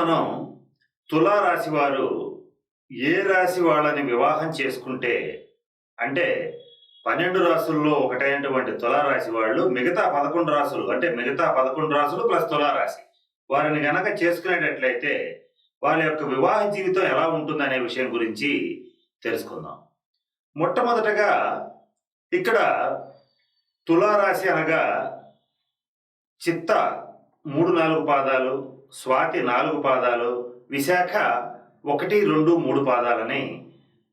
మనం తులారాశి వారు ఏ రాశి వాళ్ళని వివాహం చేసుకుంటే అంటే పన్నెండు రాసుల్లో ఒకటైనటువంటి తులారాశి వాళ్ళు మిగతా పదకొండు రాసులు అంటే మిగతా పదకొండు రాసులు ప్లస్ తులారాశి వారిని గనక చేసుకునేటట్లయితే వాళ్ళ యొక్క వివాహ జీవితం ఎలా ఉంటుందనే విషయం గురించి తెలుసుకుందాం. మొట్టమొదటగా ఇక్కడ తులారాశి అనగా చిత్త మూడు నాలుగు పాదాలు స్వాతి నాలుగు పాదాలు విశాఖ ఒకటి రెండు మూడు పాదాలని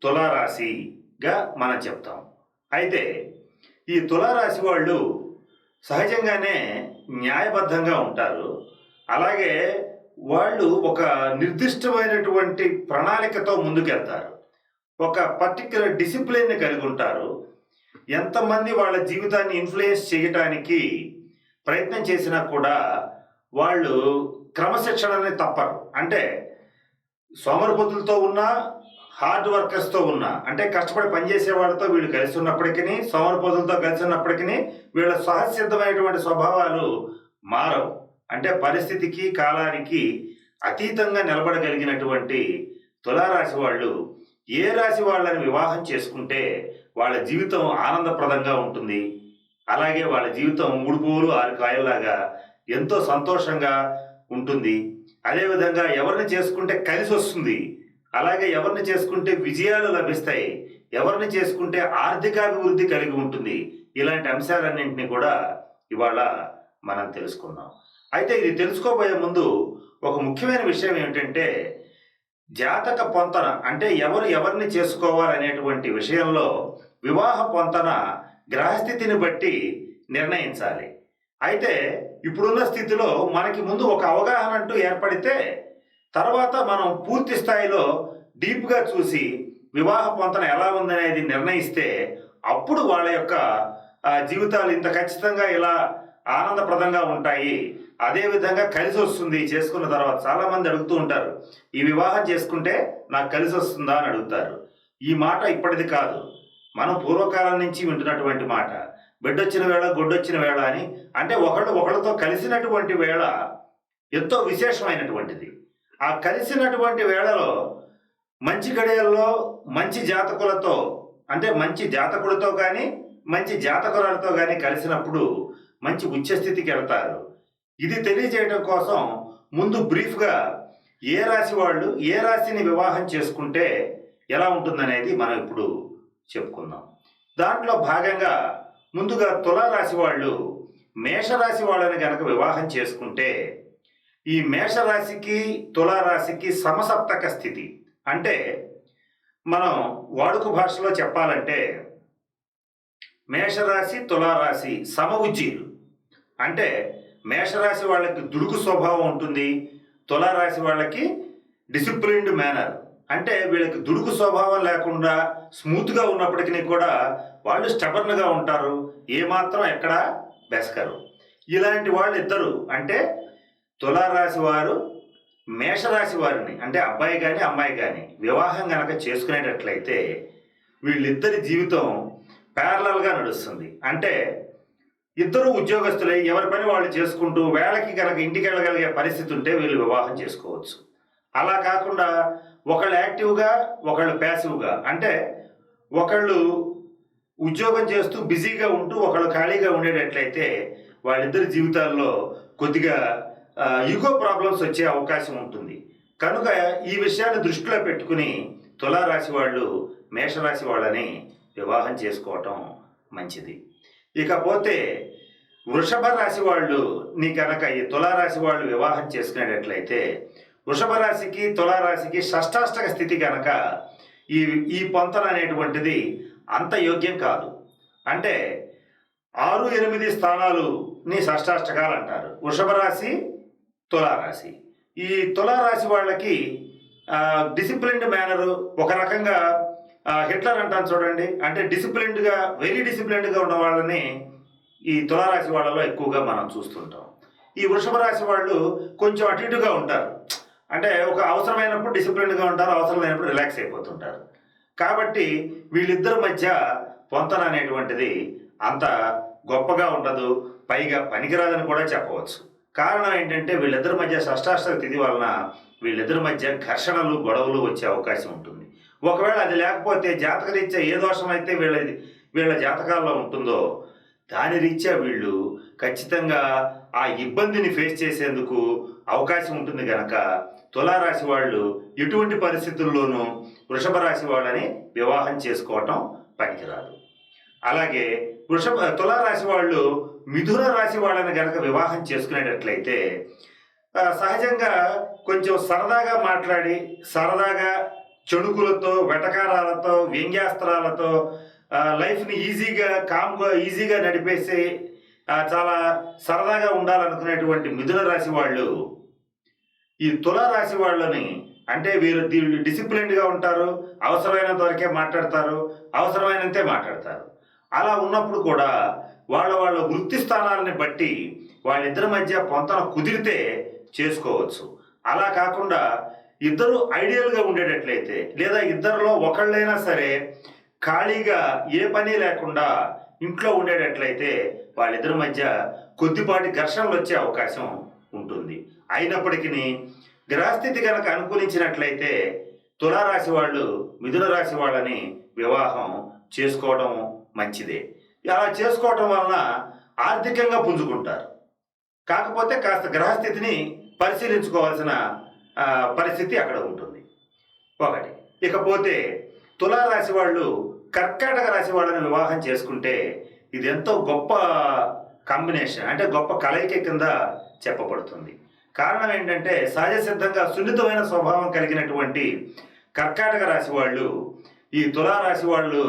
తులారాశిగా మనం చెప్తాం. అయితే ఈ తులారాశి వాళ్ళు సహజంగానే న్యాయబద్ధంగా ఉంటారు. అలాగే వాళ్ళు ఒక నిర్దిష్టమైనటువంటి ప్రణాళికతో ముందుకెళ్తారు. ఒక పర్టిక్యులర్ డిసిప్లిన్ని కలిగి ఉంటారు. ఎంతమంది వాళ్ళ జీవితాన్ని ఇన్ఫ్లుయెన్స్ చేయటానికి ప్రయత్నం చేసినా కూడా వాళ్ళు క్రమశిక్షణని తప్పరు అంటే సోమరపోతులతో ఉన్న హార్డ్ వర్కర్స్తో ఉన్న అంటే కష్టపడి పనిచేసే వాళ్ళతో వీళ్ళు కలిసి ఉన్నప్పటికీ సోమరపోతులతో కలిసి ఉన్నప్పటికీ వీళ్ళ సహసిద్ధమైనటువంటి స్వభావాలు మారవు. అంటే పరిస్థితికి కాలానికి అతీతంగా నిలబడగలిగినటువంటి తులారాశి వాళ్ళు ఏ రాశి వాళ్ళని వివాహం చేసుకుంటే వాళ్ళ జీవితం ఆనందప్రదంగా ఉంటుంది? అలాగే వాళ్ళ జీవితం మూడు పువ్వులు ఆరు కాయల్లాగా ఎంతో సంతోషంగా ఉంటుంది. అదేవిధంగా ఎవరిని చేసుకుంటే కలిసి వస్తుంది అలాగే ఎవరిని చేసుకుంటే విజయాలు లభిస్తాయి ఎవరిని చేసుకుంటే ఆర్థికాభివృద్ధి కలిగి ఉంటుంది. ఇలాంటి అంశాలన్నింటినీ కూడా ఇవాళ మనం తెలుసుకుందాం. అయితే ఇది తెలుసుకోబోయే ముందు ఒక ముఖ్యమైన విషయం ఏమిటంటే జాతక పొంతన అంటే ఎవరు ఎవరిని చేసుకోవాలనేటువంటి విషయంలో వివాహ పొంతన గ్రహస్థితిని బట్టి నిర్ణయించాలి. అయితే ఇప్పుడున్న స్థితిలో మనకి ముందు ఒక అవగాహన అంటూ ఏర్పడితే తర్వాత మనం పూర్తి స్థాయిలో డీప్గా చూసి వివాహ పొంతన ఎలా ఉందనేది నిర్ణయిస్తే అప్పుడు వాళ్ళ యొక్క జీవితాలు ఇంత ఖచ్చితంగా ఇలా ఆనందప్రదంగా ఉంటాయి. అదేవిధంగా కలిసి వస్తుంది చేసుకున్న తర్వాత చాలామంది అడుగుతూ ఉంటారు ఈ వివాహం చేసుకుంటే నాకు కలిసి వస్తుందా? అని అడుగుతారు. ఈ మాట ఇప్పటిది కాదు. మనం పూర్వకాలం నుంచి వింటున్నటువంటి మాట. బిడ్డొచ్చిన వేళ గొడ్డొచ్చిన వేళ అని. అంటే ఒకళ్ళు ఒకళ్ళతో కలిసినటువంటి వేళ ఎంతో విశేషమైనటువంటిది. ఆ కలిసినటువంటి వేళలో మంచి గడియల్లో మంచి జాతకులతో అంటే మంచి జాతకుడితో కానీ మంచి జాతకురాలతో కానీ కలిసినప్పుడు మంచి ఉచ్చస్థితికి వెళ్తారు. ఇది తెలియజేయడం కోసం ముందు బ్రీఫ్గా ఏ రాశి వాళ్ళు ఏ రాశిని వివాహం చేసుకుంటే ఎలా ఉంటుందనేది మనం ఇప్పుడు చెప్పుకుందాం. దాంట్లో భాగంగా ముందుగా తులారాశి వాళ్ళు మేషరాశి వాళ్ళని గనక వివాహం చేసుకుంటే ఈ మేషరాశికి తులారాశికి సమసప్తక స్థితి. అంటే మనం వాడుక భాషలో చెప్పాలంటే మేషరాశి తులారాశి సమ ఉజ్జీలు అంటే మేషరాశి వాళ్ళకి దుడుకు స్వభావం ఉంటుంది తులారాశి వాళ్ళకి డిసిప్లిన్డ్ మేనర్ అంటే వీళ్ళకి దుడుకు స్వభావం లేకుండా స్మూత్గా ఉన్నప్పటికీ కూడా వాళ్ళు స్టబర్న్గా ఉంటారు. ఏమాత్రం ఎక్కడ బెసకరు. ఇలాంటి వాళ్ళు ఇద్దరు అంటే తులారాశి వారు మేషరాశి వారిని అంటే అబ్బాయి కానీ అమ్మాయి కానీ వివాహం కనుక చేసుకునేటట్లయితే వీళ్ళిద్దరి జీవితం ప్యారలల్గా నడుస్తుంది. అంటే ఇద్దరు ఉద్యోగస్తులై ఎవరి పని వాళ్ళు చేసుకుంటూ వేళకి కనుక ఇంటికి వెళ్ళగలిగే పరిస్థితి ఉంటే వీళ్ళు వివాహం చేసుకోవచ్చు. అలా కాకుండా ఒకళ్ళు యాక్టివ్గా ఒకళ్ళు ప్యాసివ్గా. అంటే ఒకళ్ళు ఉద్యోగం చేస్తూ బిజీగా ఉంటూ ఒకళ్ళు ఖాళీగా ఉండేటట్లయితే వాళ్ళిద్దరి జీవితాల్లో కొద్దిగా ఈగో ప్రాబ్లమ్స్ వచ్చే అవకాశం ఉంటుంది. కనుక ఈ విషయాన్ని దృష్టిలో పెట్టుకుని తులారాశి వాళ్ళు మేషరాశి వాళ్ళని వివాహం చేసుకోవటం మంచిది. ఇకపోతే వృషభ రాశి వాళ్ళు నీ కనుక ఈ తులారాశి వాళ్ళు వివాహం చేసుకునేటట్లయితే వృషభ రాశికి తులారాశికి షష్టాష్టక స్థితి కనుక ఈ ఈ పొంతన అనేటువంటిది అంత యోగ్యం కాదు. అంటే ఆరు ఎనిమిది స్థానాలు నీ షష్టాష్టకాలు అంటారు. వృషభ రాశి తులారాశి ఈ తులారాశి వాళ్ళకి డిసిప్లిన్డ్ మేనరు ఒక రకంగా హిట్లర్ అంటాను చూడండి. అంటే డిసిప్లిన్డ్గా వెరీ డిసిప్లిన్డ్గా ఉన్న వాళ్ళని ఈ తులారాశి వాళ్ళలో ఎక్కువగా మనం చూస్తుంటాం. ఈ వృషభ రాశి వాళ్ళు కొంచెం అటు ఇటుగా ఉంటారు. అంటే ఒక అవసరమైనప్పుడు డిసిప్లిన్గా ఉంటారు అవసరం లేనప్పుడు రిలాక్స్ అయిపోతుంటారు. కాబట్టి వీళ్ళిద్దరి మధ్య పొంతన అనేటువంటిది అంత గొప్పగా ఉండదు పైగా పనికిరాదని కూడా చెప్పవచ్చు. కారణం ఏంటంటే వీళ్ళిద్దరి మధ్య షష్టాష్టక తిథి వలన వీళ్ళిద్దరి మధ్య ఘర్షణలు గొడవలు వచ్చే అవకాశం ఉంటుంది. ఒకవేళ అది లేకపోతే జాతకరీత్యా ఏ దోషం అయితే వీళ్ళ వీళ్ళ జాతకాల్లో ఉంటుందో దాని రీత్యా వీళ్ళు ఖచ్చితంగా ఆ ఇబ్బందిని ఫేస్ చేసేందుకు అవకాశం ఉంటుంది కనుక తులారాశి వాళ్ళు ఎటువంటి పరిస్థితుల్లోనూ వృషభ రాశి వాళ్ళని వివాహం చేసుకోవటం పనికిరాదు. అలాగే వృషభ తులారాశి వాళ్ళు మిథున రాశి వాళ్ళని గనక వివాహం చేసుకునేటట్లయితే సహజంగా కొంచెం సరదాగా మాట్లాడి సరదాగా చెడుకులతో వెటకారాలతో వ్యంగ్యాస్త్రాలతో లైఫ్ని ఈజీగా కామ్గా ఈజీగా నడిపేసి చాలా సరదాగా ఉండాలనుకునేటువంటి మిథున రాశి వాళ్ళు ఈ తుల రాశి వాళ్ళని అంటే వీరు వీళ్ళు డిసిప్లిన్డ్గా ఉంటారు అవసరమైనంత వరకే మాట్లాడతారు అవసరమైనంతే మాట్లాడతారు. అలా ఉన్నప్పుడు కూడా వాళ్ళ వాళ్ళ వృత్తి స్థానాలని బట్టి వాళ్ళిద్దరి మధ్య పొంతన కుదిరితే చేసుకోవచ్చు. అలా కాకుండా ఇద్దరు ఐడియల్గా ఉండేటట్లయితే లేదా ఇద్దరిలో ఒకళ్ళైనా సరే ఖాళీగా ఏ పని లేకుండా ఇంట్లో ఉండేటట్లయితే వాళ్ళిద్దరి మధ్య కొద్దిపాటి ఘర్షణలు వచ్చే అవకాశం ఉంటుంది. అయినప్పటికీ గ్రహస్థితి కనుక అనుకూలించినట్లయితే తులారాశి వాళ్ళు మిథున రాశి వాళ్ళని వివాహం చేసుకోవడం మంచిదే. అలా చేసుకోవటం వలన ఆర్థికంగా పుంజుకుంటారు. కాకపోతే కాస్త గ్రహస్థితిని పరిశీలించుకోవాల్సిన పరిస్థితి అక్కడ ఉంటుంది. ఒకటి. ఇకపోతే తులారాశి వాళ్ళు కర్కాటక రాశి వాళ్ళని వివాహం చేసుకుంటే ఇది ఎంతో గొప్ప కాంబినేషన్ అంటే గొప్ప కలయిక కింద చెప్పబడుతుంది. కారణం ఏంటంటే సహజ సిద్ధంగా సున్నితమైన స్వభావం కలిగినటువంటి కర్కాటక రాశి వాళ్ళు ఈ తులారాశి వాళ్ళు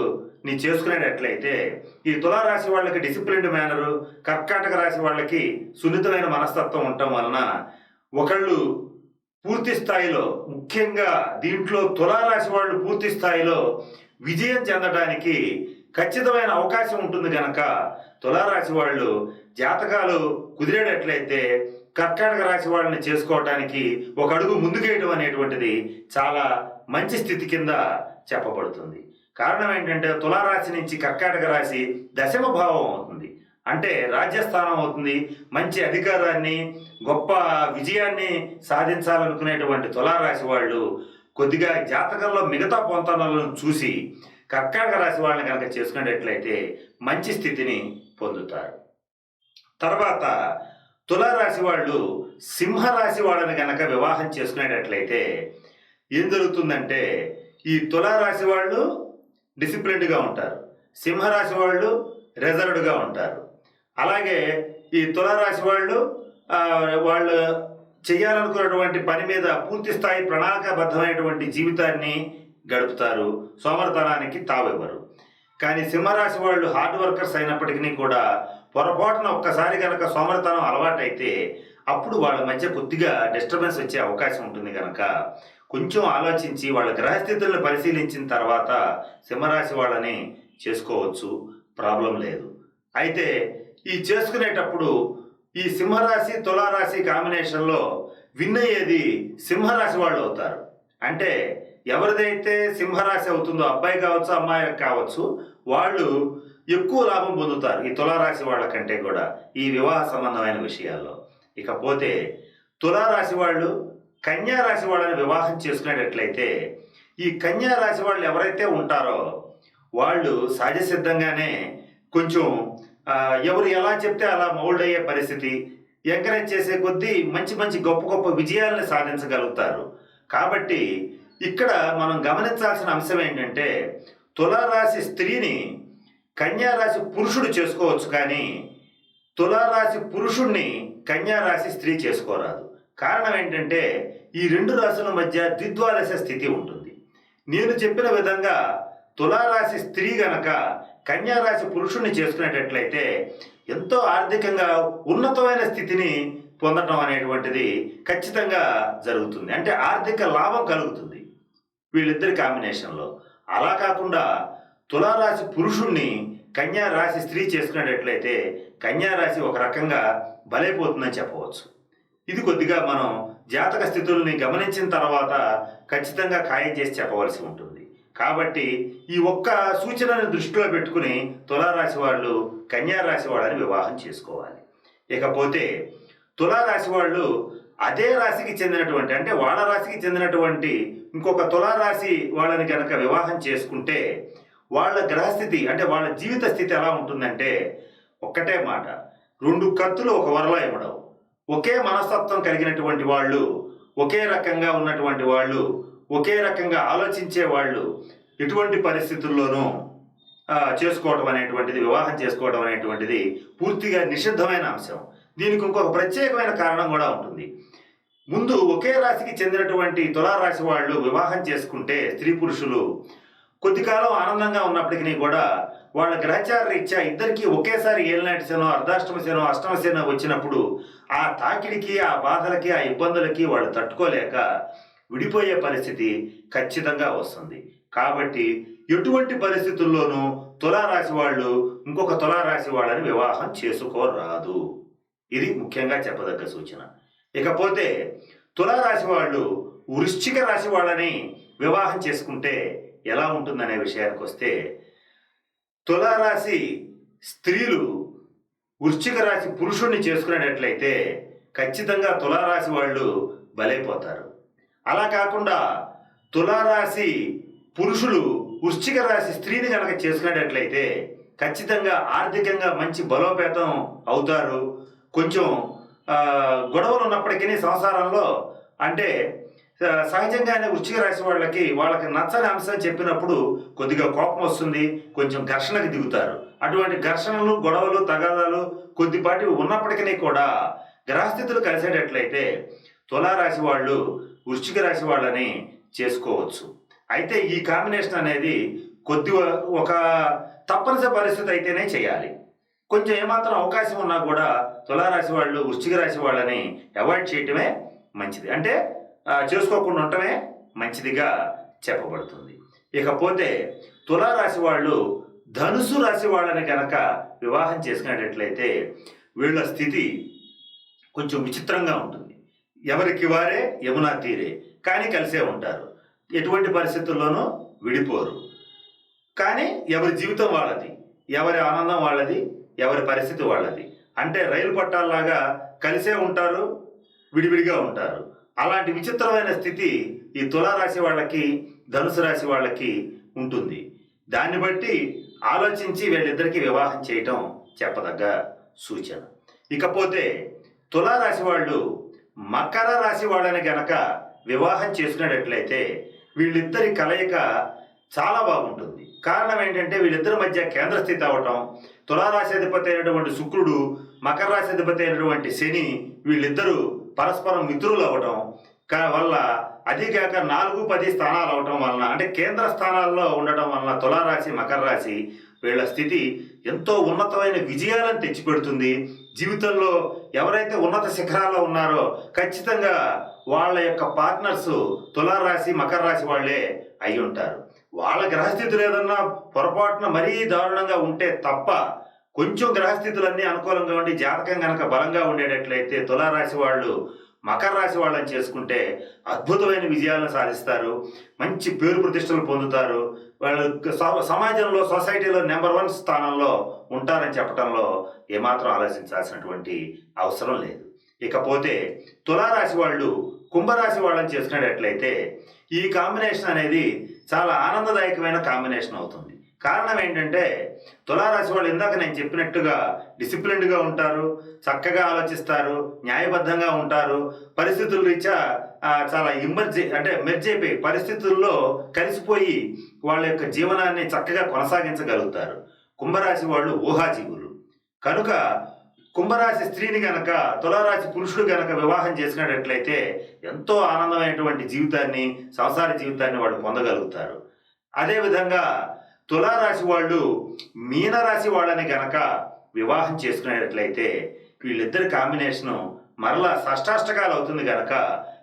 నీ చేసుకునేటట్లయితే ఈ తులారాశి వాళ్ళకి డిసిప్లిన్డ్ మేనరు కర్కాటక రాశి వాళ్ళకి సున్నితమైన మనస్తత్వం ఉండటం వలన ఒకళ్ళు పూర్తి స్థాయిలో ముఖ్యంగా దీంట్లో తులారాశి వాళ్ళు పూర్తి స్థాయిలో విజయం చెందడానికి ఖచ్చితమైన అవకాశం ఉంటుంది కనుక తులారాశి వాళ్ళు జాతకాలు కుదిరేటట్లయితే కర్కాటక రాశి వాళ్ళని చేసుకోవటానికి ఒక అడుగు ముందుకేయడం అనేటువంటిది చాలా మంచి స్థితి కింద చెప్పబడుతుంది. కారణం ఏంటంటే తులారాశి నుంచి కర్కాటక రాశి దశమ భావం అవుతుంది. అంటే రాజ్యస్థానం అవుతుంది. మంచి అధికారాన్ని గొప్ప విజయాన్ని సాధించాలనుకునేటువంటి తులారాశి వాళ్ళు కొద్దిగా జాతకంలో మిగతా పొంతనలను చూసి కర్కాటక రాశి వాళ్ళని కనుక చేసుకునేటట్లయితే మంచి స్థితిని పొందుతారు. తర్వాత తులారాశి వాళ్ళు సింహరాశి వాళ్ళని కనుక వివాహం చేసుకునేటట్లయితే ఏం జరుగుతుందంటే ఈ తులారాశి వాళ్ళు డిసిప్లిన్డ్గా ఉంటారు. సింహరాశి వాళ్ళు రిజర్వ్డ్గా ఉంటారు. అలాగే ఈ తులారాశి వాళ్ళు వాళ్ళు చేయాలనుకున్నటువంటి పని మీద పూర్తి స్థాయి ప్రణాళికాబద్ధమైనటువంటి జీవితాన్ని గడుపుతారు. సోమరతనానికి తావివ్వరు. కానీ సింహరాశి వాళ్ళు హార్డ్ వర్కర్స్ అయినప్పటికీ కూడా పొరపాటున ఒక్కసారి కనుక సోమరతనం అలవాటైతే అప్పుడు వాళ్ళ మధ్య కొద్దిగా డిస్టర్బెన్స్ వచ్చే అవకాశం ఉంటుంది కనుక కొంచెం ఆలోచించి వాళ్ళ గ్రహస్థితులను పరిశీలించిన తర్వాత సింహరాశి వాళ్ళని చేసుకోవచ్చు. ప్రాబ్లం లేదు. అయితే ఈ చేసుకునేటప్పుడు ఈ సింహరాశి తులారాశి కాంబినేషన్లో విన్ అయ్యేది సింహరాశి వాళ్ళు అవుతారు. అంటే ఎవరిదైతే సింహరాశి అవుతుందో అబ్బాయి కావచ్చు అమ్మాయి కావచ్చు వాళ్ళు ఎక్కువ లాభం పొందుతారు ఈ తులారాశి వాళ్ళ కంటే కూడా ఈ వివాహ సంబంధమైన విషయాల్లో. ఇకపోతే తులారాశి వాళ్ళు కన్యా రాశి వాళ్ళని వివాహం చేసుకునేటట్లయితే ఈ కన్యా రాశి వాళ్ళు ఎవరైతే ఉంటారో వాళ్ళు సహజ సిద్ధంగానే కొంచెం ఎవరు ఎలా చెప్తే అలా మౌల్డ్ అయ్యే పరిస్థితి ఎంకరేజ్ చేసే కొద్దీ మంచి మంచి గొప్ప గొప్ప విజయాలను సాధించగలుగుతారు. కాబట్టి ఇక్కడ మనం గమనించాల్సిన అంశం ఏంటంటే తులారాశి స్త్రీని కన్యారాశి పురుషుడు చేసుకోవచ్చు కానీ తులారాశి పురుషుణ్ణి కన్యారాశి స్త్రీ చేసుకోరాదు. కారణం ఏంటంటే ఈ రెండు రాశుల మధ్య ద్విద్వాదశ స్థితి ఉంటుంది. నేను చెప్పిన విధంగా తులారాశి స్త్రీ గనక కన్యారాశి పురుషుణ్ణి చేసుకునేటట్లయితే ఎంతో ఆర్థికంగా ఉన్నతమైన స్థితిని పొందడం అనేటువంటిది ఖచ్చితంగా జరుగుతుంది. అంటే ఆర్థిక లాభం కలుగుతుంది. వీళ్ళిద్దరి కాంబినేషన్లో అలా కాకుండా తులారాశి పురుషుణ్ణి కన్యా రాశి స్త్రీ చేసుకునేటట్లయితే కన్యా రాశి ఒక రకంగా బలైపోతుందని చెప్పవచ్చు. ఇది కొద్దిగా మనం జాతక స్థితుల్ని గమనించిన తర్వాత ఖచ్చితంగా ఖాయం చేసి చెప్పవలసి ఉంటుంది. కాబట్టి ఈ ఒక్క సూచనను దృష్టిలో పెట్టుకుని తులారాశి వాళ్ళు కన్యా రాశి వాళ్ళని వివాహం చేసుకోవాలి. ఇకపోతే తులారాశి వాళ్ళు అదే రాశికి చెందినటువంటి అంటే వాళ్ళ రాశికి చెందినటువంటి ఇంకొక తులారాశి వాళ్ళని కనుక వివాహం చేసుకుంటే వాళ్ళ గ్రహస్థితి అంటే వాళ్ళ జీవిత స్థితి ఎలా ఉంటుందంటే ఒక్కటే మాట. రెండు కత్తులు ఒక వరలో ఇవ్వడం. ఒకే మనస్తత్వం కలిగినటువంటి వాళ్ళు ఒకే రకంగా ఉన్నటువంటి వాళ్ళు ఒకే రకంగా ఆలోచించే వాళ్ళు ఎటువంటి పరిస్థితుల్లోనూ చేసుకోవడం అనేటువంటిది వివాహం చేసుకోవడం అనేటువంటిది పూర్తిగా నిషిద్ధమైన అంశం. దీనికి ఇంకొక ప్రత్యేకమైన కారణం కూడా ఉంటుంది. ముందు ఒకే రాశికి చెందినటువంటి తులారాశి వాళ్ళు వివాహం చేసుకుంటే స్త్రీ పురుషులు కొద్ది కాలం ఆనందంగా ఉన్నప్పటికీ కూడా వాళ్ళ గ్రహచార రీత్యా ఇద్దరికి ఒకేసారి ఏలినాటి శనో అర్ధాష్టమ శనో అష్టమ శనో వచ్చినప్పుడు ఆ తాకిడికి ఆ బాధలకి ఆ ఇబ్బందులకి వాళ్ళు తట్టుకోలేక విడిపోయే పరిస్థితి ఖచ్చితంగా వస్తుంది. కాబట్టి ఎటువంటి పరిస్థితుల్లోనూ తులారాశి వాళ్ళు ఇంకొక తులారాశి వాళ్ళని వివాహం చేసుకోరాదు. ఇది ముఖ్యంగా చెప్పదగ్గ సూచన. ఇకపోతే తులారాశి వాళ్ళు వృశ్చిక రాశి వాళ్ళని వివాహం చేసుకుంటే ఎలా ఉంటుందనే విషయానికి వస్తే తులారాశి స్త్రీలు వృశ్చిక రాశి పురుషుణ్ణి చేసుకునేటట్లయితే ఖచ్చితంగా తులారాశి వాళ్ళు బలైపోతారు. అలా కాకుండా తులారాశి పురుషులు వృశ్చిక రాశి స్త్రీని కనుక చేసుకునేటట్లయితే ఖచ్చితంగా ఆర్థికంగా మంచి బలోపేతం అవుతారు. కొంచెం గొడవలు ఉన్నప్పటికీ సంసారంలో అంటే సహజంగానే వృచ్చిక రాశి వాళ్ళకి వాళ్ళకి నచ్చని అంశం చెప్పినప్పుడు కొద్దిగా కోపం వస్తుంది కొంచెం ఘర్షణకు దిగుతారు. అటువంటి ఘర్షణలు గొడవలు తగాదాలు కొద్దిపాటి ఉన్నప్పటికీ కూడా గ్రహస్థితులు కలిసేటట్లయితే తులారాశి వాళ్ళు వృశ్చిక రాశి వాళ్ళని చేసుకోవచ్చు. అయితే ఈ కాంబినేషన్ అనేది కొద్ది ఒక తప్పనిసరి పరిస్థితి అయితేనే చేయాలి. కొంచెం ఏమాత్రం అవకాశం ఉన్నా కూడా తులారాశి వాళ్ళు వృశ్చిక రాశి వాళ్ళని అవాయిడ్ చేయటమే మంచిది. అంటే చేసుకోకుండా ఉండటమే మంచిదిగా చెప్పబడుతుంది. ఇకపోతే తులారాశి వాళ్ళు ధనుసు రాశి వాళ్ళని కనుక వివాహం చేసుకునేటట్లయితే వీళ్ళ స్థితి కొంచెం విచిత్రంగా ఉంటుంది. ఎవరికి వారే యమునా తీరే. కానీ కలిసే ఉంటారు. ఎటువంటి పరిస్థితుల్లోనూ విడిపోరు. కానీ ఎవరి జీవితం వాళ్ళది ఎవరి ఆనందం వాళ్ళది ఎవరి పరిస్థితి వాళ్ళది. అంటే రైలు పట్టాల్లాగా కలిసే ఉంటారు విడివిడిగా ఉంటారు. అలాంటి విచిత్రమైన స్థితి ఈ తులారాశి వాళ్ళకి ధనుసు రాశి వాళ్ళకి ఉంటుంది. దాన్ని బట్టి ఆలోచించి వీళ్ళిద్దరికీ వివాహం చేయటం చెప్పదగ్గ సూచన. ఇకపోతే తులారాశి వాళ్ళు మకర రాశి వాళ్ళని గనక వివాహం చేసుకునేటట్లయితే వీళ్ళిద్దరి కలయిక చాలా బాగుంటుంది. కారణం ఏంటంటే వీళ్ళిద్దరి మధ్య కేంద్ర స్థితి అవటం తులారాశి అధిపతి అయినటువంటి శుక్రుడు మకర రాశి అధిపతి అయినటువంటి శని వీళ్ళిద్దరూ పరస్పరం మిత్రులు అవటం కా- వల్ల అది కాక నాలుగు పది స్థానాలు అవటం వలన అంటే కేంద్ర స్థానాల్లో ఉండటం వలన తులారాశి మకర రాశి వీళ్ళ స్థితి ఎంతో ఉన్నతమైన విజయాలను తెచ్చిపెడుతుంది. జీవితంలో ఎవరైతే ఉన్నత శిఖరాల్లో ఉన్నారో ఖచ్చితంగా వాళ్ళ యొక్క పార్ట్నర్స్ తులారాశి మకర రాశి వాళ్ళే అయి ఉంటారు. వాళ్ళ గ్రహస్థితులు ఏదన్నా పొరపాటున మరీ దారుణంగా ఉంటే తప్ప కొంచెం గ్రహస్థితులన్నీ అనుకూలంగా ఉండి జాతకం కనుక బలంగా ఉండేటట్లయితే తులారాశి వాళ్ళు మకర రాశి వాళ్ళని చేసుకుంటే అద్భుతమైన విజయాలను సాధిస్తారు. మంచి పేరు ప్రతిష్టలు పొందుతారు. వాళ్ళు స- సమాజంలో సొసైటీలో నెంబర్ వన్ స్థానంలో ఉంటారని చెప్పడంలో ఏమాత్రం ఆలోచించాల్సినటువంటి అవసరం లేదు. ఇకపోతే తులారాశి వాళ్ళు కుంభరాశి వాళ్ళని చేసుకునేటట్లయితే ఈ కాంబినేషన్ అనేది చాలా ఆనందదాయకమైన కాంబినేషన్ అవుతుంది. కారణం ఏంటంటే తులారాశి వాళ్ళు ఇందాక నేను చెప్పినట్టుగా డిసిప్లిన్డ్గా ఉంటారు చక్కగా ఆలోచిస్తారు న్యాయబద్ధంగా ఉంటారు. పరిస్థితుల రీత్యా చాలా ఇమర్జీ అంటే మెర్జ్ అయిపోయి పరిస్థితుల్లో కలిసిపోయి వాళ్ళ యొక్క జీవనాన్ని చక్కగా కొనసాగించగలుగుతారు. కుంభరాశి వాళ్ళు ఊహాజీవులు. కనుక కుంభరాశి స్త్రీని గనక తులారాశి పురుషుడు గనక వివాహం చేసుకునేటట్లయితే ఎంతో ఆనందమైనటువంటి జీవితాన్ని సంసార జీవితాన్ని వాళ్ళు పొందగలుగుతారు. అదేవిధంగా తులారాశి వాళ్ళు మీనరాశి వాళ్ళని గనక వివాహం చేసుకునేటట్లయితే వీళ్ళిద్దరి కాంబినేషను మరలా షష్టాష్టకాలు అవుతుంది గనక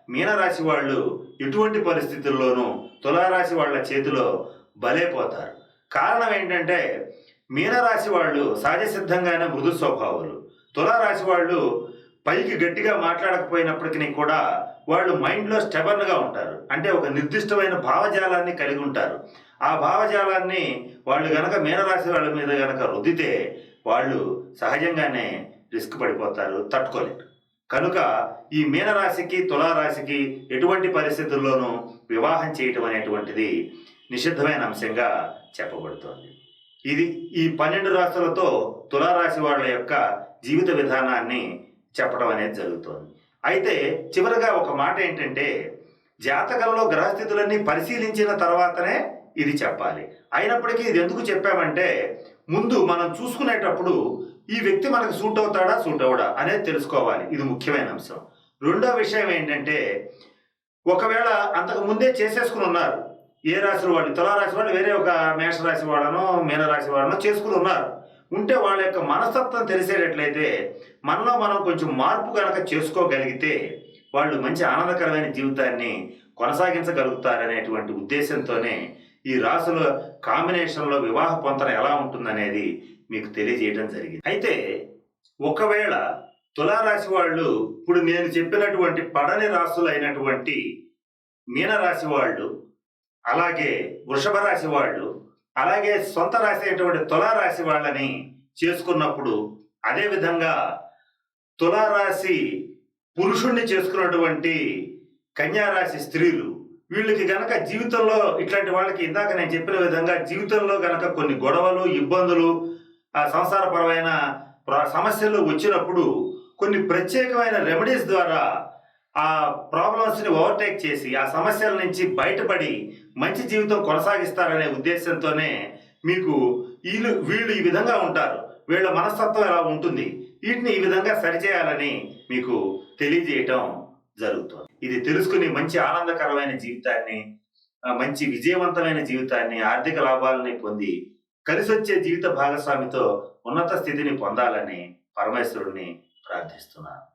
మీనరాశి వాళ్ళు ఎటువంటి పరిస్థితుల్లోనూ తులారాశి వాళ్ళ చేతిలో బలైపోతారు కారణం ఏంటంటే మీనరాశి వాళ్ళు సహజ సిద్ధంగానే మృదు స్వభావాలు. తులారాశి వాళ్ళు పైకి గట్టిగా మాట్లాడకపోయినప్పటికీ కూడా వాళ్ళు మైండ్లో స్టెబర్న్గా ఉంటారు. అంటే ఒక నిర్దిష్టమైన భావజాలాన్ని కలిగి ఉంటారు. ఆ భావజాలాన్ని వాళ్ళు గనక మీనరాశి వాళ్ళ మీద గనక రుద్దితే వాళ్ళు సహజంగానే రిస్క్ పడిపోతారు తట్టుకోలేరు. కనుక ఈ మీనరాశికి తులారాశికి ఎటువంటి పరిస్థితుల్లోనూ వివాహం చేయటం అనేటువంటిది నిషిద్ధమైన అంశంగా చెప్పబడుతోంది. ఇది ఈ పన్నెండు రాశులతో తులారాశి వాళ్ళ యొక్క జీవిత విధానాన్ని చెప్పడం అనేది జరుగుతోంది. అయితే చివరగా ఒక మాట ఏంటంటే జాతకంలో గ్రహస్థితులన్నీ పరిశీలించిన తర్వాతనే ఇది చెప్పాలి. అయినప్పటికీ ఇది ఎందుకు చెప్పామంటే ముందు మనం చూసుకునేటప్పుడు ఈ వ్యక్తి మనకు సూట్ అవుతాడా సూట్ అవడా అనేది తెలుసుకోవాలి. ఇది ముఖ్యమైన అంశం. రెండో విషయం ఏంటంటే ఒకవేళ అంతకు ముందే చేసేసుకుని ఉన్నారు ఏ రాశి వాళ్ళు? తులారాశి వాళ్ళు వేరే ఒక మేషరాశి వాళ్ళనో మీనరాశి వాళ్ళనో చేసుకుని ఉన్నారు. ఉంటే వాళ్ళ యొక్క మనస్తత్వం తెలిసేటట్లయితే మనలో మనం కొంచెం మార్పు కనుక చేసుకోగలిగితే వాళ్ళు మంచి ఆనందకరమైన జీవితాన్ని కొనసాగించగలుగుతారనేటువంటి ఉద్దేశంతోనే ఈ రాసుల కాంబినేషన్లో వివాహ పొంతన ఎలా ఉంటుందనేది మీకు తెలియజేయడం జరిగింది. అయితే ఒకవేళ తులారాశి వాళ్ళు ఇప్పుడు నేను చెప్పినటువంటి పడని రాసులు అయినటువంటి మీనరాశి వాళ్ళు అలాగే వృషభ రాశి వాళ్ళు అలాగే సొంత రాశి అయినటువంటి తులారాశి వాళ్ళని చేసుకున్నప్పుడు అదే విధంగా తులారాశి పురుషుణ్ణి చేసుకున్నటువంటి కన్యారాశి స్త్రీలు వీళ్ళకి గనక జీవితంలో ఇట్లాంటి వాళ్ళకి ఇందాక నేను చెప్పిన విధంగా జీవితంలో గనక కొన్ని గొడవలు ఇబ్బందులు ఆ సంసారపరమైన సమస్యలు వచ్చినప్పుడు కొన్ని ప్రత్యేకమైన రెమెడీస్ ద్వారా ఆ ప్రాబ్లమ్స్ని ఓవర్టేక్ చేసి ఆ సమస్యల నుంచి బయటపడి మంచి జీవితం కొనసాగిస్తారనే ఉద్దేశంతోనే మీకు వీళ్ళు వీళ్ళు ఈ విధంగా ఉంటారు. వీళ్ళ మనస్తత్వం ఎలా ఉంటుంది? వీటిని ఈ విధంగా సరిచేయాలని మీకు తెలియజేయటం జరుగుతుంది. ఇది తెలుసుకుని మంచి ఆనందకరమైన జీవితాన్ని మంచి విజయవంతమైన జీవితాన్ని ఆర్థిక లాభాలని పొంది కలిసి వచ్చే జీవిత భాగస్వామితో ఉన్నత స్థితిని పొందాలని పరమేశ్వరుడిని ప్రార్థిస్తున్నాను.